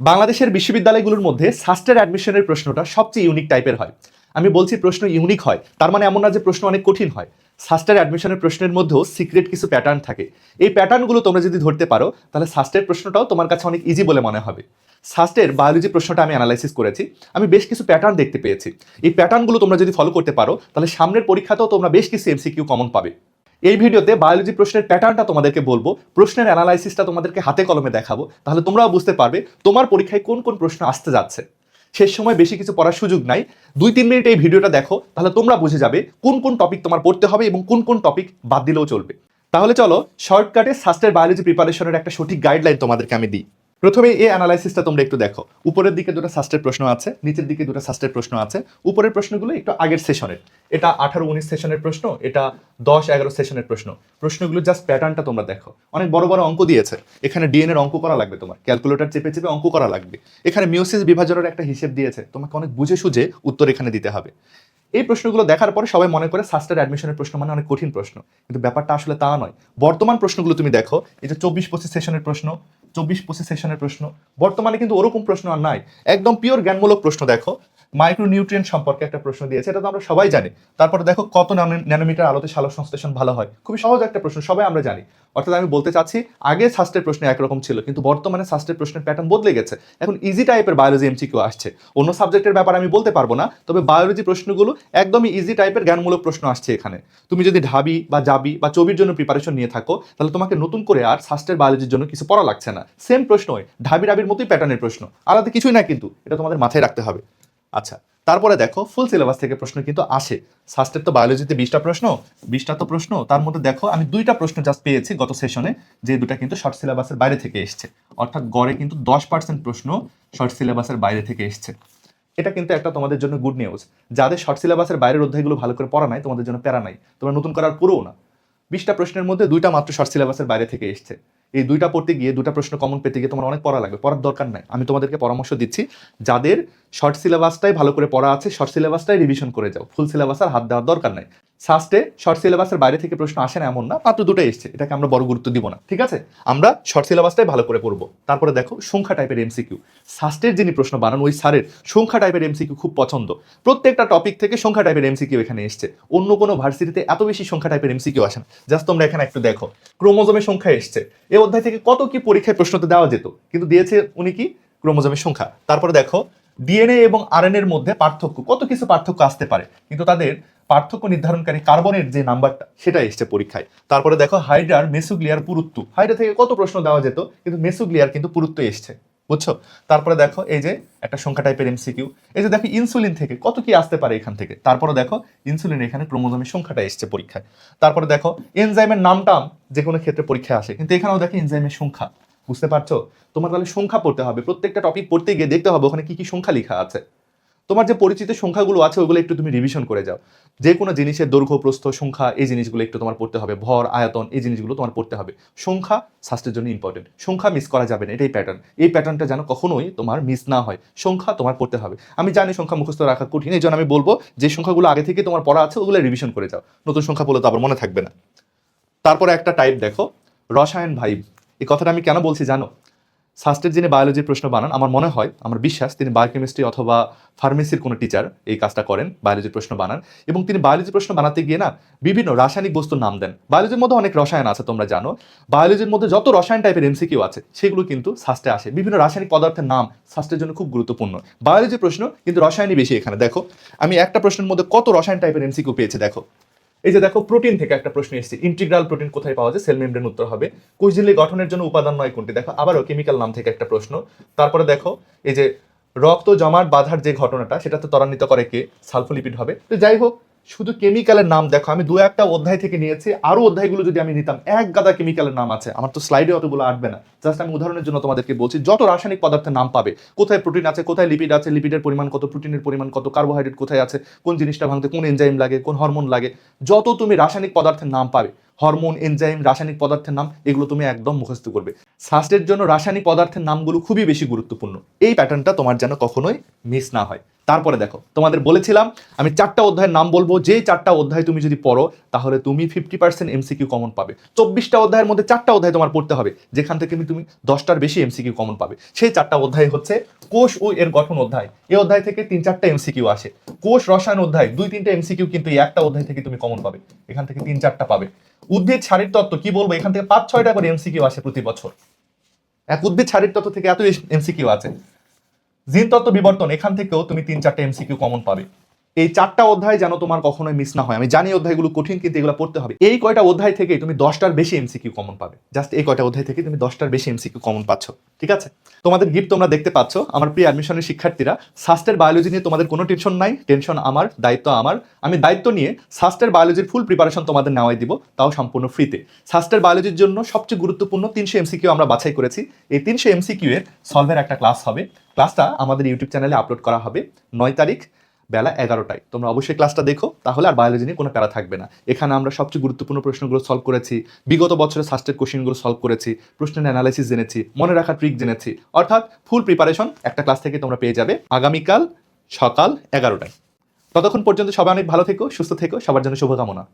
বাংলাদেশের বিশ্ববিদ্যালয়গুলোর মধ্যে সাস্টের অ্যাডমিশনের প্রশ্নটা সবচেয়ে ইউনিক টাইপের হয়। আমি বলছি প্রশ্ন ইউনিক হয়, তার মানে এমন না যে প্রশ্ন অনেক কঠিন হয়। সাস্টের অ্যাডমিশনের প্রশ্নের মধ্যেও সিক্রেট কিছু প্যাটার্ন থাকে। এই প্যাটার্নগুলো তোমরা যদি ধরতে পারো, তাহলে সাস্টের প্রশ্নটাও তোমার কাছে অনেক ইজি বলে মনে হবে। সাস্টের বায়োলজি প্রশ্নটা আমি অ্যানালাইসিস করেছি। আমি বেশ কিছু প্যাটার্ন দেখতে পেয়েছি। এই প্যাটার্নগুলো তোমরা যদি ফলো করতে পারো, তাহলে সামনের পরীক্ষাতেও তোমরা বেশ কিছু এমসিকিউ কমন পাবে। এই ভিডিওতে বায়োলজি প্রশ্নের প্যাটার্নটা তোমাদেরকে বলব, প্রশ্নের অ্যানালাইসিসটা তোমাদেরকে হাতে কলমে দেখাবো, তাহলে তোমরাও বুঝতে পারবে তোমার পরীক্ষায় কোন কোন প্রশ্ন আসতে যাচ্ছে। শেষ সময় বেশি কিছু পড়ার সুযোগ নাই, দুই তিন মিনিট এই ভিডিওটা দেখো, তাহলে তোমরা বুঝে যাবে কোন কোন টপিক তোমার পড়তে হবে এবং কোন কোন টপিক বাদ দিলেও চলবে। তাহলে চলো শর্টকাটে সাস্টের বায়োলজি প্রিপারেশনের একটা সঠিক গাইডলাইন তোমাদেরকে আমি দিই। প্রথমে এই অ্যানালাইসিসটা তোমরা একটু দেখো। উপরের দিকে দুটো সাস্টের প্রশ্ন আছে, নিচের দিকে দুটো সাস্টের প্রশ্ন আছে। উপরের প্রশ্নগুলো একটু আগের সেশনের এটা আঠারো উনিশ সেশনের প্রশ্ন, এটা দশ এগারো সেশনের প্রশ্ন। প্রশ্নগুলো জাস্ট প্যাটার্নটা তোমরা দেখো। অনেক বড় বড় অঙ্ক দিয়েছে। এখানে ডিএন এর অঙ্ক করা লাগবে তোমার। ক্যালকুলেটর চেপে চেপে অঙ্ক করা লাগবে। এখানে মিউসিস বিভাজনের একটা হিসেব দিয়েছে। তোমাকে অনেক বুঝে সুঝে উত্তর এখানে দিতে হবে। এই প্রশ্নগুলো দেখার পরে সবাই মনে করে সাস্টার অ্যাডমিশনের প্রশ্ন মানে অনেক কঠিন প্রশ্ন। কিন্তু ব্যাপারটা আসলে তা নয়। বর্তমান প্রশ্নগুলো তুমি দেখো। এই যে চব্বিশ পঁচিশ সেশনের প্রশ্ন। চব্বিশ পঁচিশ সেশনের প্রশ্ন। বর্তমানে কিন্তু ওরকম প্রশ্ন আর নাই। একদম পিওর জ্ঞানমূলক প্রশ্ন দেখো। মাইক্রোনিউট্রিয়েন্ট সম্পর্কে একটা প্রশ্ন দিয়েছে, এটা তো আমরা সবাই জানি। তারপরে দেখো কত ন্যানো- ন্যানোমিটার আলোতে সালোক সংশ্লেষণ ভালো হয়। খুবই সহজ একটা প্রশ্ন, সবাই আমরা জানি। অর্থাৎ আমি বলতে চাচ্ছি, আগে শাস্ত্রের প্রশ্ন একরকম ছিল, কিন্তু বর্তমানে শাস্ত্রের প্রশ্নের প্যাটার্ন বদলে গেছে। এখন ইজি টাইপের বায়োলজি এমসিকিউ আসছে। অন্য সাবজেক্টের ব্যাপারে আমি বলতে পারব না, তবে বায়োলজি প্রশ্নগুলো একদমই ইজি টাইপের জ্ঞানমূলক প্রশ্ন আসছে এখানে। তুমি যদি ঢাবি বা জাবি বা চবির জন্য প্রিপারেশন নিয়ে থাকো, তাহলে তোমাকে নতুন করে আর শাস্ত্রের বায়োলজির জন্য কিছু পড়া লাগছে না। সেম প্রশ্নই ঢাবি রাবির মতোই প্যাটার্নের প্রশ্ন। আলাদা কিছুই না কিন্তু, এটা তোমাদের মাথায় রাখতে হবে। আচ্ছা তারপরে দেখো ফুল সিলেবাস থেকে প্রশ্ন কিন্তু আসে। শাস্ত্রের তো বায়োলজিতে বিশটা প্রশ্ন, বিশটা তো প্রশ্ন। তার মধ্যে দেখো, আমি দুইটা প্রশ্ন জাস্ট পেয়েছি গত সেশনে যে দুটা কিন্তু শর্ট সিলেবাসের বাইরে থেকে এসছে। অর্থাৎ গড়ে কিন্তু দশ পার্সেন্ট প্রশ্ন শর্ট সিলেবাসের বাইরে থেকে এসছে। এটা কিন্তু একটা তোমাদের জন্য গুড নিউজ যাদের শর্ট সিলেবাসের বাইরের অধ্যায়গুলো ভালো করে পড়া নাই, তোমাদের জন্য প্যারা নাই। তোমরা নতুন করার পুরো না। বিশটা প্রশ্নের মধ্যে দুইটা মাত্র শর্ট সিলেবাসের বাইরে থেকে এসছে। এই দুইটা পড়তে গিয়ে দুটা প্রশ্ন কমন পেতে গিয়ে তোমার অনেক পড়া লাগবে, পড়ার দরকার নাই। আমি তোমাদেরকে পরামর্শ দিচ্ছি, যাদের শর্ট সিলেবাসটাই ভালো করে পড়া আছে শর্ট সিলেবাসটাই রিভিশন করে যাও। ফুল সিলেবাস আর হাত দেওয়ার দরকার নাই। সাস্টে শর্ট সিলেবাসের বাইরে থেকে প্রশ্ন আসে না এমন না, মাত্র দুটোই এসছে, এটাকে আমরা বড় গুরুত্ব দিব না, ঠিক আছে? আমরা শর্ট সিলেবাসটাই ভালো করে পড়ব। তারপরে দেখো, সংখ্যা টাইপের এমসিকিউ সাস্টের যিনি প্রশ্ন বানান, ওই স্যারের সংখ্যা টাইপের এমসিকিউ খুব পছন্দ। প্রত্যেকটা টপিক থেকে সংখ্যা টাইপের এমসিকিউ এখানে এসছে। অন্য কোনো ভার্সিটিতে এত বেশি সংখ্যা টাইপের এমসিকিউ আসে না। জাস্ট তোমরা এখানে একটু দেখো, ক্রোমোজোমের সংখ্যা এসছে। এই অধ্যায় থেকে কত কি পরীক্ষায় প্রশ্নতে দেওয়া যেত? কিন্তু দিয়েছে উনি কি? ক্রোমোজোমের সংখ্যা। তারপরে দেখো ডিএনএ এবং আরএনএ এর মধ্যে পার্থক্য, কত কিছু পার্থক্য আসতে পারে, কিন্তু তাদের পার্থক্য নির্ধারণকারী কার্বনের যে নাম্বারটা, সেটা এসছে পরীক্ষায়। তারপরে দেখো, হাইড্রার মেসুগ্লিয়ার পুরুত্ব। হাইড্রা থেকে কত প্রশ্ন দেওয়া যেত, কিন্তু মেসুগ্লিয়ার কিন্তু পুরুত্ব এসছে, বুঝছ? তারপরে দেখো, এই যে একটা সংখ্যা টাইপের এমসিকিউ এই যে দেখো ইনসুলিন থেকে কত কি আসতে পারে এখান থেকে। তারপরে দেখো ইনসুলিন এখানে ক্রোমোজোমের সংখ্যাটা এসছে পরীক্ষায়। তারপরে দেখো এনজাইমের নামটাম যে কোনো ক্ষেত্রে পরীক্ষায় আসে, কিন্তু এখানেও দেখো এনজাইমের সংখ্যা। বুঝতে পারছ? তোমার তাহলে সংখ্যা পড়তে হবে। প্রত্যেকটা টপিক পড়তে গিয়ে দেখতে হবে ওখানে কি কি সংখ্যা লেখা আছে। তোমার যে পরিচিত সংখ্যাগুলো আছে, ওগুলো একটু তুমি রিভিশন করে যাও। যে কোনো জিনিসের দৈর্ঘ্য, প্রস্থ, সংখ্যা, এই জিনিসগুলো একটু তোমার পড়তে হবে। ভর, আয়তন, এই জিনিসগুলো তোমার পড়তে হবে। সংখ্যা স্বাস্থ্যের জন্য ইম্পর্টেন্ট সংখ্যা মিস করা যাবে না, এটাই প্যাটার্ন এই প্যাটার্নটা যেন কখনোই তোমার মিস না হয়। সংখ্যা তোমার পড়তে হবে। আমি জানি সংখ্যা মুখস্থ রাখা কঠিন, এই জন্য আমি বলব যে সংখ্যাগুলো আগে থেকে তোমার পড়া আছে, ওগুলো রিভিশন করে যাও। নতুন সংখ্যা বলে তো আবার মনে থাকবে না। তারপরে একটা টাইপ দেখো, রসায়ন ভাইব এই কথাটা আমি কেন বলছি জানো? শাস্ত্রের যিনি বায়োলজির প্রশ্ন বানান, আমার মনে হয়, আমার বিশ্বাস, তিনি বায়োকেমিস্ট্রি অথবা ফার্মেসির কোনো টিচার এই কাজটা করেন বায়োলজির প্রশ্ন বানান। এবং তিনি বায়োলজির প্রশ্ন বানাতে গিয়ে না, বিভিন্ন রাসায়নিক বস্তুর নাম দেন। বায়োলজির মধ্যে অনেক রসায়ন আছে, তোমরা জানো। বায়োলজির মধ্যে যত রসায়ন টাইপের এমসিকিউ আছে, সেগুলো কিন্তু শাস্ত্রে আসে। বিভিন্ন রাসায়নিক পদার্থের নাম শাস্ত্রের জন্য খুব গুরুত্বপূর্ণ। বায়োলজির প্রশ্ন কিন্তু রসায়নই বেশি এখানে। দেখো, আমি একটা প্রশ্নের মধ্যে কত রসায়ন টাইপের এমসিকিউ পেয়েছে, দেখো। এই যে দেখো প্রোটিন থেকে একটা প্রশ্ন এসেছে। ইন্টিগ্রাল প্রোটিন কোথায় পাওয়া যায়? সেল মেমব্রেন উত্তর হবে। কোজিলি গঠনের জন্য উপাদান নয় কোনটি? দেখো, আবারও কেমিক্যাল নাম থেকে একটা প্রশ্ন। তারপরে দেখো, এই যে রক্ত জমাট বাধার যে ঘটনাটা, সেটা তো ত্বরান্বিত করে কে? সালফোলিপিড হবে। তো যাই হোক শুধু কেমিক্যালের নাম দেখো, আমি দু একটা অধ্যায় থেকে নিয়েছি, আরও অধ্যায়গুলো যদি আমি নিতাম, এক গাদা কেমিক্যালের নাম আছে, আমার তো স্লাইডে অতগুলো আটবে না। জাস্ট আমি উদাহরণের জন্য তোমাদেরকে বলছি, যত রাসায়নিক পদার্থের নাম পাবে, কোথায় প্রোটিন আছে, কোথায় লিপিড আছে লিপিডের পরিমাণ কত প্রোটিনের পরিমাণ কত কার্বোহাইড্রেট কোথায় আছে, কোন জিনিসটা ভাঙতে, কোন এনজাইম লাগে, কোন হরমোন লাগে, যত তুমি রাসায়নিক পদার্থের নাম পাবে হরমোন এনজাইম রাসায়নিক পদার্থের নাম, এগুলো তুমি একদম মুখস্থ করবে। স্বাস্থ্যের জন্য রাসায়নিক পদার্থের নামগুলো খুবই বেশি গুরুত্বপূর্ণ। এই প্যাটার্নটা তোমার যেন কখনোই মিস না হয়। তারপরে দেখো, তোমাদের বলেছিলাম, আমি চারটা অধ্যায়ের নাম বলব। যে চারটা অধ্যায় তুমি যদি পড়ো, তাহলে তুমি ফিফটি পার্সেন্ট এমসিকিউ কমন পাবে। চব্বিশটা অধ্যায়ের মধ্যে চারটা অধ্যায় তোমার পড়তে হবে। যেখান থেকে তুমি দশটার বেশি এমসিকিউ কমন পাবে। সেই চারটা অধ্যায় হচ্ছে কোষ ও এর গঠন অধ্যায়। এই অধ্যায় থেকে তিন চারটা এমসিকিউ আসে। কোষ রসায়ন অধ্যায়, দুই তিনটা এমসিকিউ কিন্তু এই একটা অধ্যায় থেকে তুমি কমন পাবে। এখান থেকে তিন চারটা পাবে। উদ্ভিদ শারীর তত্ত্ব কি বলব? এখান থেকে পাঁচ ছয়টা করে এমসিকিউ আসে প্রতি বছর। এক উদ্ভিদ শারীর তত্ত্ব থেকে এত এমসিকিউ আছে জিন তত্ত্ব বিবর্তন এখান থেকেও তুমি তিন চারটে এমসিকিউ কমন পাবে। এই চারটা অধ্যায় যেন তোমার কখনোই মিস না হয়। আমি জানি অধ্যায়গুলো কঠিন, কিন্তু এগুলো পড়তে হবে। এই কয়টা অধ্যায় থেকে তুমি দশটার বেশি এমসিকিউ কমন পাবে। জাস্ট এই কয়টা অধ্যায় থেকে তুমি দশটার বেশি এমসিকিউ কমন পাচ্ছ। ঠিক আছে? তোমাদের গিফট তোমরা দেখতে পাচ্ছ। আমার প্রিয় অ্যাডমিশনের শিক্ষার্থীরা সাস্টের বায়োলজি নিয়ে তোমাদের কোনো টেনশন নাই। টেনশন আমার, দায়িত্ব আমার। আমি দায়িত্ব নিয়ে সাস্টের বায়োলজির ফুল প্রিপারেশন তোমাদের নেওয়াই দিব, তাও সম্পূর্ণ ফ্রিতে সাস্টের বায়োলজির জন্য সবচেয়ে গুরুত্বপূর্ণ তিনশো এমসিকিউ আমরা বাছাই করেছি। এই তিনশো এমসিকিউ এর সলভের একটা ক্লাস হবে। ক্লাসটা আমাদের ইউটিউব চ্যানেলে আপলোড করা হবে। নয় তারিখ বেলা এগারোটায়। তোমরা অবশ্যই ক্লাসটা দেখো, তাহলে আর বায়োলজি নিয়ে কোনো প্যারা থাকবে না। এখানে আমরা সবচেয়ে গুরুত্বপূর্ণ প্রশ্নগুলো সলভ করেছি, বিগত বছরের সাস্টের কোশ্চেনগুলো সলভ করেছি, প্রশ্নের অ্যানালাইসিস জেনেছি, মনে রাখার ট্রিক জেনেছি। অর্থাৎ ফুল প্রিপারেশন একটা ক্লাস থেকে তোমরা পেয়ে যাবে আগামীকাল সকাল এগারোটায়। ততক্ষণ পর্যন্ত সবাই অনেক ভালো থেকো, সুস্থ থেকো, সবার জন্য শুভকামনা।